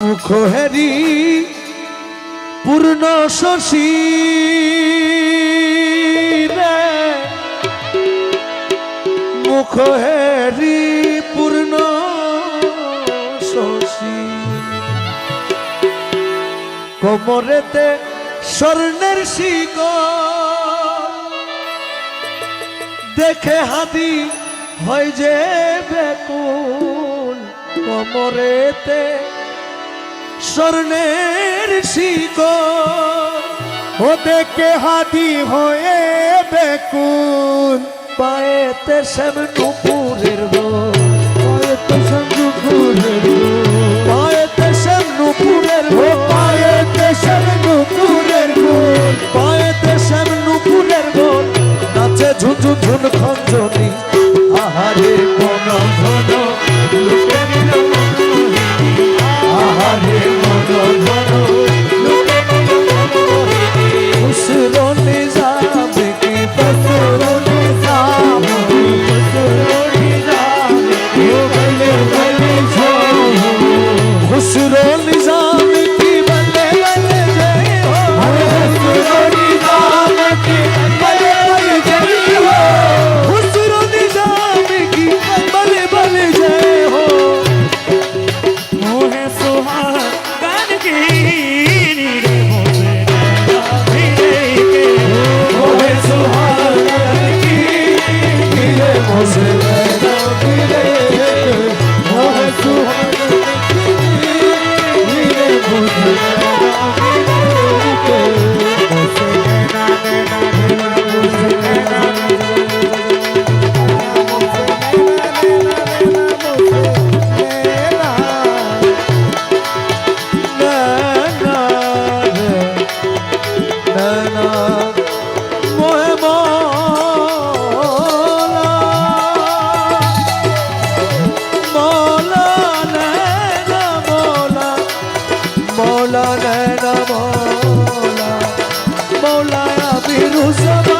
মুখহেরি পূর্ণ শশী মুখহেরি পূর্ণ শশী। কোমরেতে স্বর্ণের শিক দেখে হাতি হয় যে বেকুল কোমরেতে স্বর্ণের শিক ও দেখে হাতি হয়ে বেকুল। পায়েতে শ্যাম নুপুরের গোল পায়েতে সঙ্গুপুরের পায়েতে শ্যাম নুপুরের গোল পায়েতে সঙ্গুপুরের গোল পায়েতে শ্যাম নুপুরের গোল নাচে ঝুঝু ঝুন খঞ্জনি Maulara Maulara Maulara Maulara Maulara